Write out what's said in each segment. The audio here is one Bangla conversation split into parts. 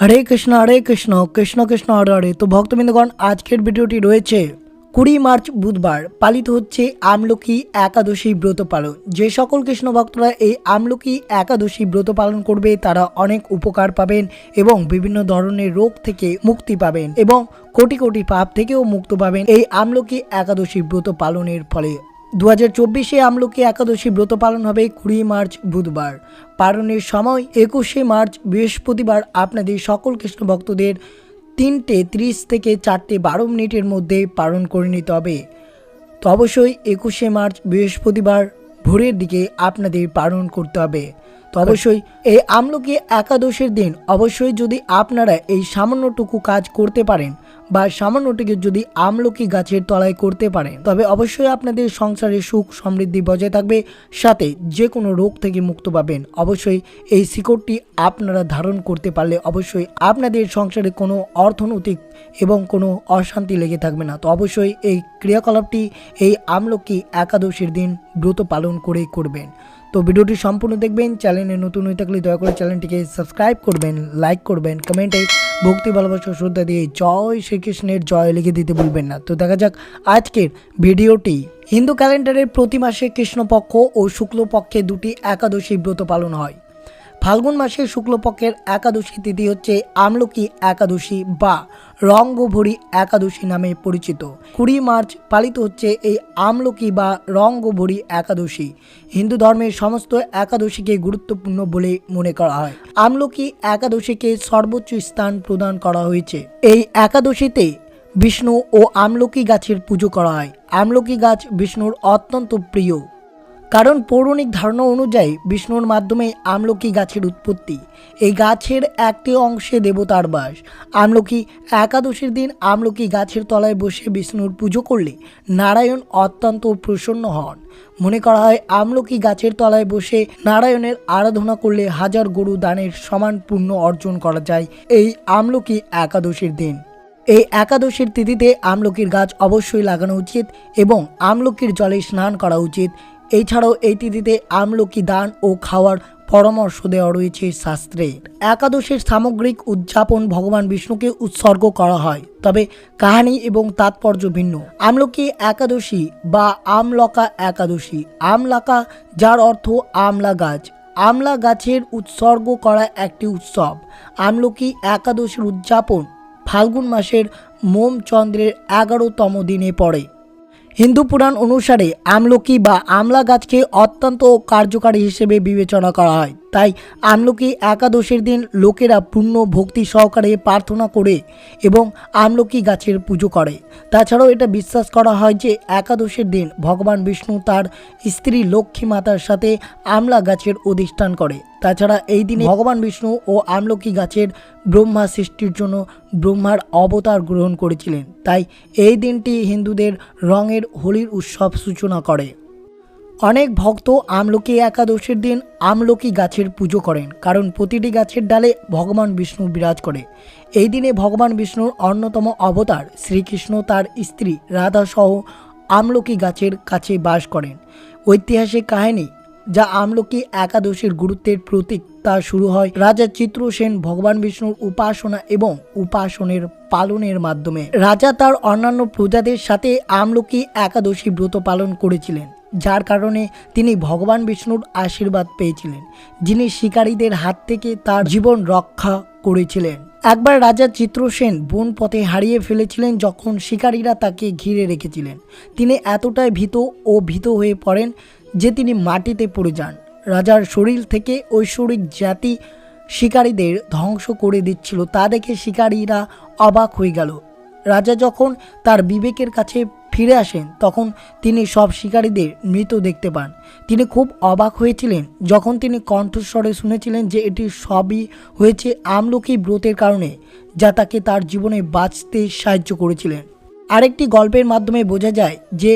হরে কৃষ্ণ হরে কৃষ্ণ কৃষ্ণ কৃষ্ণ, হরে হরে। তো ভক্তবৃন্দগণ, আজকের ভিডিওটি রয়েছে কুড়ি মার্চ বুধবার। পালিত হচ্ছে আমলকি একাদশী ব্রত পালন। যে সকল কৃষ্ণ ভক্তরা এই আমলকি একাদশী ব্রত পালন করবে, তারা অনেক উপকার পাবেন এবং বিভিন্ন ধরনের রোগ থেকে মুক্তি পাবেন এবং কোটি কোটি পাপ থেকেও মুক্ত পাবেন এই আমলকি একাদশী ব্রত পালনের ফলে। দু হাজার চব্বিশে আমলকি একাদশী ব্রত পালন হবে কুড়ি মার্চ বুধবার। পালনের সময় একুশে মার্চ বৃহস্পতিবার আপনাদের সকল কৃষ্ণ ভক্তদের তিনটে ত্রিশ থেকে চারটে বারো মিনিটের মধ্যে পালন করে নিতে হবে। তো অবশ্যই একুশে মার্চ বৃহস্পতিবার ভোরের দিকে আপনাদের পালন করতে হবে। তো অবশ্যই এই আমলকি একাদশের দিন অবশ্যই যদি আপনারা এই সামান্যটুকু কাজ করতে পারেন বা সামান্যটুকু যদি আমলকি গাছের তলায় করতে পারেন তবে অবশ্যই আপনাদের সংসারে সুখ সমৃদ্ধি বজায় থাকবে, সাথে যে কোনো রোগ থেকে মুক্ত পাবেন। অবশ্যই এই শিকড়টি আপনারা ধারণ করতে পারলে অবশ্যই আপনাদের সংসারে কোনো অর্থনৈতিক এবং কোনো অশান্তি লেগে থাকবে না। তো অবশ্যই এই ক্রিয়াকলাপটি, এই আমলকি একাদশীর দিন ব্রত পালন করেই করবেন। তো ভিডিওটি সম্পূর্ণ দেখবেন, চ্যানেলে নতুন হয়ে থাকলে দয়া করে চ্যানেলটিকে সাবস্ক্রাইব করবেন, লাইক করবেন, কমেন্টে ভক্তি, ভালোবাসা, শ্রদ্ধা দিয়ে জয় শ্রীকৃষ্ণের জয় লিখে দিতে ভুলবেন না। তো দেখা যাক আজকের ভিডিওটি হিন্দু ক্যালেন্ডারের প্রতি মাসে কৃষ্ণপক্ষ ও শুক্লপক্ষে দুটি একাদশী ব্রত পালন হয়। ফাল্গুন মাসের শুক্লপক্ষের একাদশী তিথি হচ্ছে আমলকি একাদশী বা রঙ্গভরি একাদশী নামে পরিচিত। কুড়ি মার্চ পালিত হচ্ছে এই আমলকি বা রঙ্গভরি একাদশী। হিন্দু ধর্মের সমস্ত একাদশীকে গুরুত্বপূর্ণ বলে মনে করা হয়। আমলকি একাদশীকে সর্বোচ্চ স্থান প্রদান করা হয়েছে। এই একাদশীতে বিষ্ণু ও আমলকি গাছের পুজো করা হয়। আমলকি গাছ বিষ্ণুর অত্যন্ত প্রিয়। কারণ পৌরাণিক ধারণা অনুযায়ী বিষ্ণুর মাধ্যমে আমলকি গাছের উৎপত্তি। এই গাছের একটি অংশে দেবতার বাস। আমলকি একাদশীর দিন আমলকি গাছের তলায় বসে বিষ্ণুর পুজো করলে নারায়ণ অত্যন্ত প্রসন্ন হন। মনে করা হয় আমলকি গাছের তলায় বসে নারায়ণের আরাধনা করলে হাজার গরু দানের সমান পুণ্য অর্জন করা যায় এই আমলকি একাদশীর দিন। এই একাদশীর তিথিতে আমলকির গাছ অবশ্যই লাগানো উচিত এবং আমলকির জলে স্নান করা উচিত। এছাড়াও এই তিথিতে আমলকি দান ও খাওয়ার পরামর্শ দেওয়া রয়েছে শাস্ত্রে একাদশের সামগ্রিক উদযাপন ভগবান বিষ্ণুকে উৎসর্গ করা হয়, তবে কাহিনী এবং তাৎপর্য ভিন্ন। আমলকি একাদশী বা আমলকা একাদশী। আমলাকা, যার অর্থ আমলা গাছ। আমলা গাছের উৎসর্গ করা একটি উৎসব। আমলকি একাদশীর উদযাপন ফাল্গুন মাসের মোম চন্দ্রের এগারোতম দিনে পড়ে। হিন্দু পুরাণ অনুসারে আমলকি বা আমলা গাছকে অত্যন্ত কার্যকারী হিসেবে বিবেচনা করা হয়। তাই আমলকি একাদশীর দিন লোকেরা পূর্ণ ভক্তি সহকারে প্রার্থনা করে এবং আমলকি গাছের পুজো করে। তাছাড়াও এটা বিশ্বাস করা হয় যে একাদশীর দিন ভগবান বিষ্ণু তার স্ত্রী লক্ষ্মী মাতার সাথে আমলা গাছের অধিষ্ঠান করে। তাছাড়া এই দিনে ভগবান বিষ্ণু ও আমলকি গাছের ব্রহ্মা সৃষ্টির জন্য ব্রহ্মার অবতার গ্রহণ করেছিলেন। তাই এই দিনটি হিন্দুদের রঙের হোলির উৎসব সূচনা করে। অনেক ভক্ত আমলকি একাদশীর দিন আমলকি গাছের পুজো করেন, কারণ প্রতিটি গাছের ডালে ভগবান বিষ্ণু বিরাজ করে। এই দিনে ভগবান বিষ্ণুর অন্যতম অবতার শ্রীকৃষ্ণ তার স্ত্রী রাধা সহ আমলকি গাছের কাছে বাস করেন। ঐতিহাসিক কাহিনী, যা আমলকি একাদশীর গুরুত্বের প্রতীক, তা শুরু হয় রাজা চিত্রসেন ভগবান বিষ্ণুর উপাসনা এবং উপাসনের পালনের মাধ্যমে। রাজা তার অন্যান্য প্রজাদের সাথে আমলকি একাদশী ব্রত পালন করেছিলেন। যার কারণে তিনি ভগবান বিষ্ণুর আশীর্বাদ পেয়েছিলেন, যিনি শিকারীদের হাত থেকে তার জীবন রক্ষা করেছিলেন। একবার রাজা চিত্রসেন বন পথে হারিয়ে ফেলেছিলেন যখন শিকারীরা তাকে ঘিরে রেখেছিলেন। তিনি এতটাই ভীত ও ভীত হয়ে পড়েন যে তিনি মাটিতে পড়ে যান। রাজার শরীর থেকে ঐশ্বরিক জাতি শিকারীদের ধ্বংস করে দিচ্ছিল। তা দেখে শিকারীরা অবাক হয়ে গেল। রাজা যখন তার বিবেকের কাছে ফিরে আসেন, তখন তিনি সব শিকারীদের মৃত দেখতে পান। তিনি খুব অবাক হয়েছিলেন যখন তিনি কণ্ঠস্বরে শুনেছিলেন যে এটি সবই হয়েছে আমলকি ব্রতের কারণে, যা তাকে তার জীবনে বাঁচতে সাহায্য করেছিলেন। আরেকটি গল্পের মাধ্যমে বোঝা যায় যে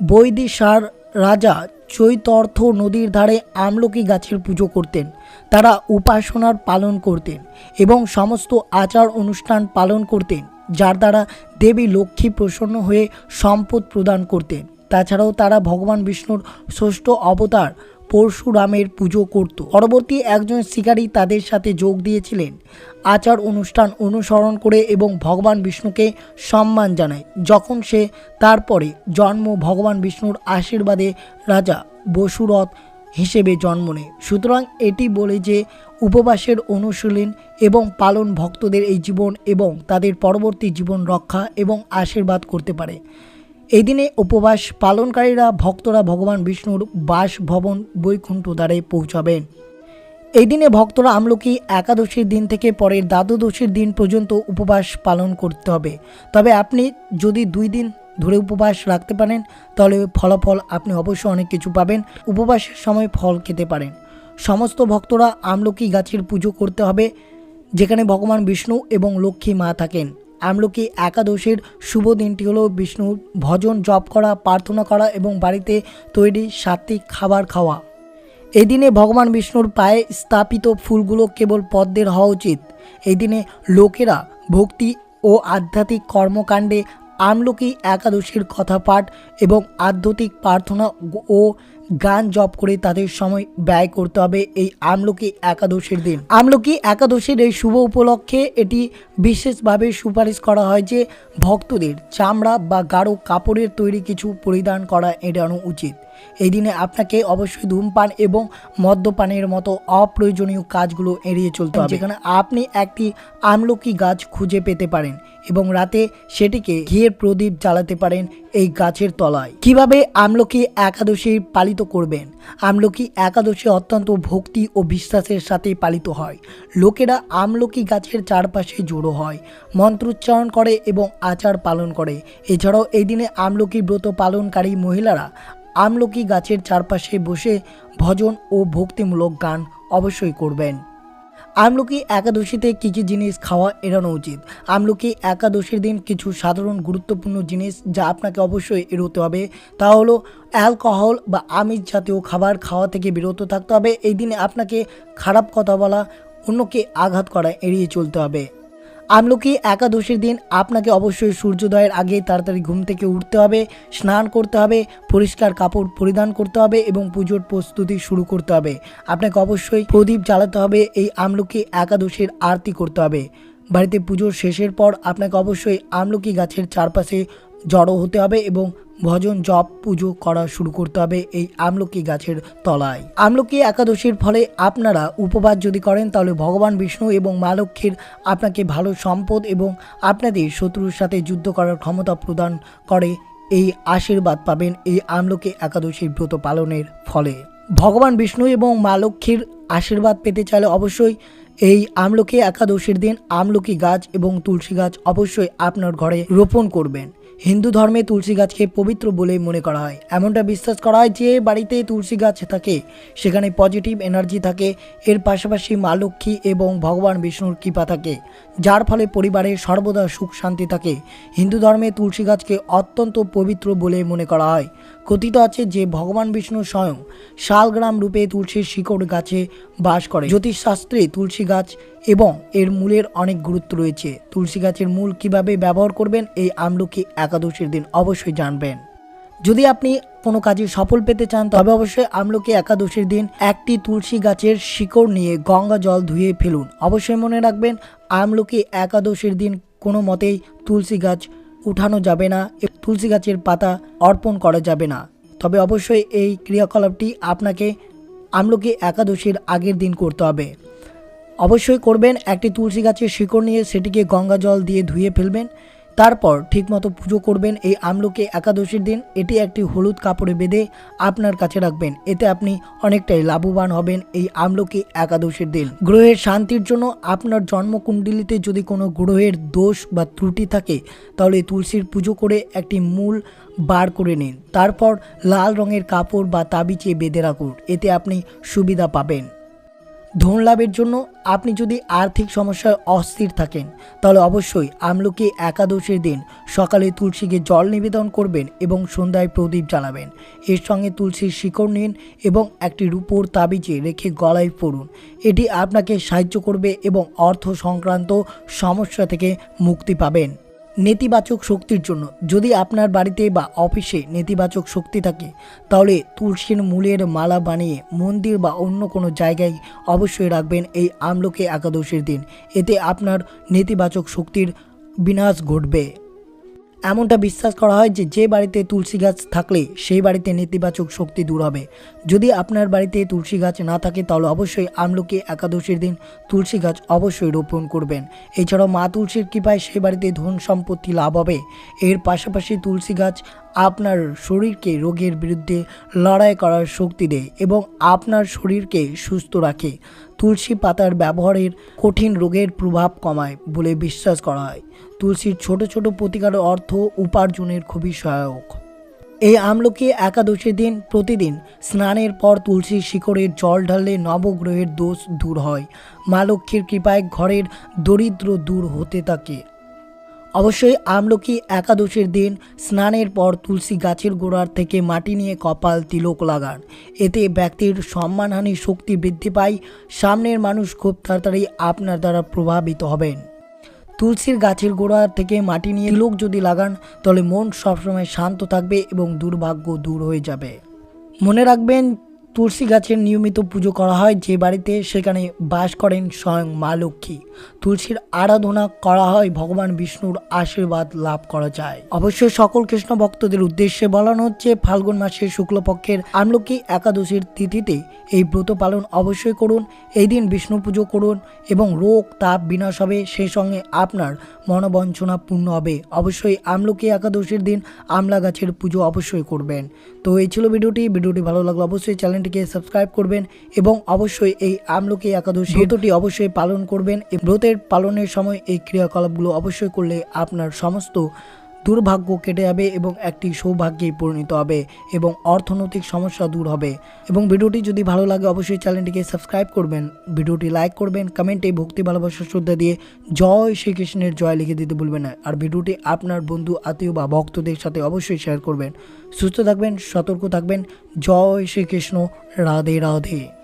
বৈদিশার রাজা চৈতর্থ নদীর ধারে আমলকি গাছের পুজো করতেন। তারা উপাসনার পালন করতেন এবং সমস্ত আচার অনুষ্ঠান পালন করতেন। যার দ্বারা দেবী লক্ষ্মী প্রসন্ন হয়ে সম্পদ প্রদান করতেন। তাছাড়াও তারা ভগবান বিষ্ণুর ষষ্ঠ অবতার পরশুরামের পুজো করত। পরবর্তী একজন শিকারী তাদের সাথে যোগ দিয়েছিলেন। আচার অনুষ্ঠান অনুসরণ করে এবং ভগবান বিষ্ণুকে সম্মান জানায়। যখন সে তারপরে জন্ম, ভগবান বিষ্ণুর আশীর্বাদে রাজা বসুরথ হিসেবে জন্ম নেয়। সুতরাং এটি বলে যে উপবাসের অনুশীলন এবং পালন ভক্তদের এই জীবন এবং তাদের পরবর্তী জীবন রক্ষা এবং আশীর্বাদ করতে পারে। এই দিনে উপবাস পালনকারীরা ভক্তরা ভগবান বিষ্ণুর বাসভবন বৈকুণ্ঠ দ্বারে পৌঁছাবেন। এই দিনে ভক্তরা আমলকি একাদশীর দিন থেকে পরের দ্বাদশীর দিন পর্যন্ত উপবাস পালন করতে হবে। তবে আপনি যদি দুই দিন ধরে উপবাস রাখতে পারেন, তাহলে ফলাফল আপনি অবশ্যই অনেক কিছু পাবেন। উপবাসের সময় ফল খেতে পারেন। সমস্ত ভক্তরা আমলকি গাছের পুজো করতে হবে, যেখানে ভগবান বিষ্ণু এবং লক্ষ্মী মা থাকেন। আমলকি একাদশীর শুভ দিনটি হলো বিষ্ণুর ভজন জপ করা, প্রার্থনা করা এবং বাড়িতে তৈরি সাত্বিক খাবার খাওয়া। এই দিনে ভগবান বিষ্ণুর পায়ে স্থাপিত ফুলগুলো কেবল পদ্মের হওয়া উচিত। এই দিনে লোকেরা ভক্তি ও আধ্যাত্মিক কর্মকাণ্ডে আমলকি একাদশীর কথা পাঠ এবং আধ্যাত্মিক প্রার্থনা ও গান জপ করে তাদের সময় ব্যয় করতে হবে এই আমলকি একাদশীর দিন। আমলকি একাদশীর এই শুভ উপলক্ষে এটি বিশেষভাবে সুপারিশ করা হয় যে ভক্তদের চামড়া বা গাঢ় কাপড়ের তৈরি কিছু পরিধান করা এড়ানো উচিত। এই দিনে আপনাকে অবশ্যই ধূমপান এবং মদ্যপানের মতো অপ্রয়োজনীয় কাজগুলো এড়িয়ে চলতে হবে। যেখানে আপনি একটি আমলকি গাছ খুঁজে পেতে পারেন। এবং রাতে সেটিকে ঘিয়ের প্রদীপ জ্বালাতে পারেন এই গাছের তলায়। কীভাবে আমলকি একাদশী পালিত করবেন? আমলকি একাদশী অত্যন্ত ভক্তি ও বিশ্বাসের সাথে পালিত হয়। লোকেরা আমলকি গাছের চারপাশে জড়ো হয়, মন্ত্রোচ্চারণ করে এবং আচার পালন করে। এছাড়াও এই দিনে আমলকি ব্রত পালনকারী মহিলারা আমলকি গাছের চারপাশে বসে ভজন ও ভক্তিমূলক গান অবশ্যই করবেন। আমলকি একাদশীতে কী কী জিনিস খাওয়া এড়ানো উচিত। আমলকি একাদশীর দিন কিছু সাধারণ গুরুত্বপূর্ণ জিনিস যা আপনাকে অবশ্যই এড়োতে হবে। তা হলো, অ্যালকোহল বা আমিষ জাতীয় খাবার খাওয়া থেকে বিরত থাকতে হবে। এই দিনে আপনাকে খারাপ কথা বলা, অন্যকে আঘাত করা এড়িয়ে চলতে হবে। আমলকি একাদশীর দিন আপনাকে অবশ্যই সূর্যোদয়ের আগে তাড়াতাড়ি ঘুম থেকে উঠতে হবে, স্নান করতে হবে, পরিষ্কার কাপড় পরিধান করতে হবে এবং পুজোর প্রস্তুতি শুরু করতে হবে। আপনাকে অবশ্যই প্রদীপ জ্বালাতে হবে, এই আমলকি একাদশীর আরতি করতে হবে। বাড়িতে পুজোর শেষের পর আপনাকে অবশ্যই আমলকি গাছের চারপাশে জড়ো হতে হবে এবং ভজন, জপ, পুজো করা শুরু করতে হবে এই আমলকি গাছের তলায়। আমলকি একাদশীর ফলে আপনারা উপবাস যদি করেন, তাহলে ভগবান বিষ্ণু এবং মা লক্ষ্মীর আপনাকে ভালো সম্পদ এবং আপনাদের শত্রুর সাথে যুদ্ধ করার ক্ষমতা প্রদান করে। এই আশীর্বাদ পাবেন এই আমলকি একাদশীর ব্রত পালনের ফলে। ভগবান বিষ্ণু এবং মা লক্ষ্মীর আশীর্বাদ পেতে চাইলে অবশ্যই এই আমলকি একাদশীর দিন আমলকি গাছ এবং তুলসী গাছ অবশ্যই আপনার ঘরে রোপণ করবেন। হিন্দু ধর্মে তুলসী গাছকে পবিত্র বলে মনে করা হয়। এমনটা বিশ্বাস করা হয় যে বাড়িতে তুলসী গাছ থাকে, সেখানে পজিটিভ এনার্জি থাকে, এর পাশাপাশি মা লক্ষ্মী এবং ভগবান বিষ্ণুর কৃপা থাকে। যার ফলে পরিবারে সর্বদা সুখ শান্তি থাকে। হিন্দু ধর্মে তুলসী গাছকে অত্যন্ত পবিত্র বলে মনে করা হয়। কথিত আছে যে, ভগবান বিষ্ণু স্বয়ং শালগ্রাম রূপে তুলসীর শিকড় গাছে বাস করে জ্যোতিষশাস্ত্রে তুলসী গাছ এবং এর মূলের অনেক গুরুত্ব রয়েছে। তুলসী গাছের মূল কীভাবে ব্যবহার করবেন, এই আমলকি একাদশীর দিন অবশ্যই জানবেন। যদি আপনি কোনো কাজে সফল পেতে চান, তবে অবশ্যই আমলকি একাদশীর দিন একটি তুলসী গাছের শিকড় নিয়ে গঙ্গা জল ধুয়ে ফেলুন। অবশ্যই মনে রাখবেন আমলকি একাদশীর দিন কোনো মতেই তুলসী গাছ উঠানো যাবে না তুলসী গাছের পাতা অর্পণ করা যাবে না। তবে অবশ্যই এই ক্রিয়াকলাপটি আপনাকে আমলকি একাদশীর আগের দিন করতে হবে। অবশ্যই করবেন, একটি তুলসী গাছের শিকড় নিয়ে সেটিকে গঙ্গা জল দিয়ে ধুয়ে ফেলবেন তারপর ঠিকমতো পুজো করবেন। এই আমলকি একাদশীর দিন এটি একটি হলুদ কাপড়ে বেঁধে আপনার কাছে রাখবেন। এতে আপনি অনেকটাই লাভবান হবেন এই আমলকি একাদশীর দিন। গ্রহের শান্তির জন্য আপনার জন্মকুণ্ডলিতে যদি কোনো গ্রহের দোষ বা ত্রুটি থাকে, তাহলে তুলসীর পুজো করে একটি মূল বার করে নিন। তারপর লাল রঙের কাপড় বা তাবিজে বেঁধে রাখুন। এতে আপনি সুবিধা পাবেন। ধন লাভের জন্য আপনি যদি আর্থিক সমস্যায় অস্থির থাকেন, তাহলে অবশ্যই আমলকি একাদশীর দিন সকালে তুলসীকে জল নিবেদন করবেন এবং সন্ধ্যায় প্রদীপ জ্বালাবেন। এর সঙ্গে তুলসীর শিকড় নিন এবং একটি রূপোর তাবিজে রেখে গলায় পড়ুন। এটি আপনাকে সাহায্য করবে এবং অর্থ সংক্রান্ত সমস্যা থেকে মুক্তি পাবেন। নেতিবাচক শক্তির জন্য। যদি আপনার বাড়িতে বা অফিসে নেতিবাচক শক্তি থাকে, তাহলে তুলসীর মূলের মালা বানিয়ে মন্দির বা অন্য কোনো জায়গায় অবশ্যই রাখবেন এই আমলকে একাদশীর দিন। এতে আপনার নেতিবাচক শক্তির বিনাশ ঘটবে। এমনটা বিশ্বাস করা হয় যে যে বাড়িতে তুলসী গাছ থাকলে সেই বাড়িতে নেতিবাচক শক্তি দূর হবে। যদি আপনার বাড়িতে তুলসী গাছ না থাকে, তাহলে অবশ্যই আমলকি একাদশীর দিন তুলসী গাছ অবশ্যই রোপণ করবেন। এছাড়াও মা তুলসীর কৃপায় সেই বাড়িতে ধন সম্পত্তি লাভ হবে। এর পাশাপাশি তুলসী গাছ আপনার শরীরকে রোগের বিরুদ্ধে লড়াই করার শক্তি দেয় এবং আপনার শরীরকে সুস্থ রাখে। তুলসী পাতার ব্যবহারের কঠিন রোগের প্রভাব কমায় বলে বিশ্বাস করা হয়। তুলসীর ছোট ছোট প্রতিকার অর্থ উপার্জনের খুবই সহায়ক। এই আমলকি একাদশীর দিন প্রতিদিন স্নানের পর তুলসীর শিকড়ে জল ঢাললে নবগ্রহের দোষ দূর হয়। মা লক্ষ্মীর কৃপায় ঘরের দরিদ্র দূর হতে থাকে। অবশ্যই আমলকি একাদশীর দিন স্নানের পর তুলসী গাছের গোড়ার থেকে মাটি নিয়ে কপাল তিলক লাগান। এতে ব্যক্তির সম্মানহানি শক্তি বৃদ্ধি পায়। সামনের মানুষ খুব তাড়াতাড়ি আপনার দ্বারা প্রভাবিত হবেন। তুলসীর গাছের গোড়া থেকে মাটি নিয়ে লোক যদি লাগান, তাহলে মন সবসময় শান্ত থাকবে এবং দুর্ভাগ্য দূর হয়ে যাবে। মনে রাখবেন তুলসী গাছের নিয়মিত পুজো করা হয় যে বাড়িতে সেখানে বাস করেন স্বয়ং মা লক্ষ্মী। তুলসীর আরাধনা করা হয় ভগবান বিষ্ণুর আশীর্বাদ লাভ করা যায়। অবশ্যই সকল কৃষ্ণ ভক্তদের উদ্দেশ্যে বলানো হচ্ছে, ফাল্গুন মাসের শুক্লপক্ষের আমলকি একাদশীর তিথিতে এই ব্রত পালন অবশ্যই করুন, এই দিন বিষ্ণু পুজো করুন এবং রোগ, তাপ, বিনাশ হবে সেই সঙ্গে আপনার মনোবঞ্চনা পূর্ণ হবে। অবশ্যই আমলকি একাদশীর দিন আমলা গাছের পুজো অবশ্যই করবেন। তো এই ছিল ভিডিওটি ভিডিওটি ভালো লাগল অবশ্যই চ্যানেলটিকে সাবস্ক্রাইব করবেন এবং অবশ্যই এই আমলকি একাদশী ব্রতটি অবশ্যই পালন করবেন। এই ব্রতের পালনের সময় এই ক্রিয়াকলাপগুলো অবশ্যই করলে আপনার সমস্ত দুর্ভাগ্য কেটে যাবে এবং একটি সৌভাগ্যে পরিণত হবে এবং অর্থনৈতিক সমস্যা দূর হবে। এবং ভিডিওটি যদি ভালো লাগে, অবশ্যই চ্যানেলটিকে সাবস্ক্রাইব করবেন। ভিডিওটি লাইক করবেন, কমেন্টে ভক্তি, ভালোবাসা, শ্রদ্ধা দিয়ে জয় শ্রীকৃষ্ণের জয় লিখে দিতে ভুলবেন না। আর ভিডিওটি আপনার বন্ধু, আত্মীয় বা ভক্তদের সাথে অবশ্যই শেয়ার করবেন। সুস্থ থাকবেন, সতর্ক থাকবেন। জয় শ্রীকৃষ্ণ, রাধে রাধে।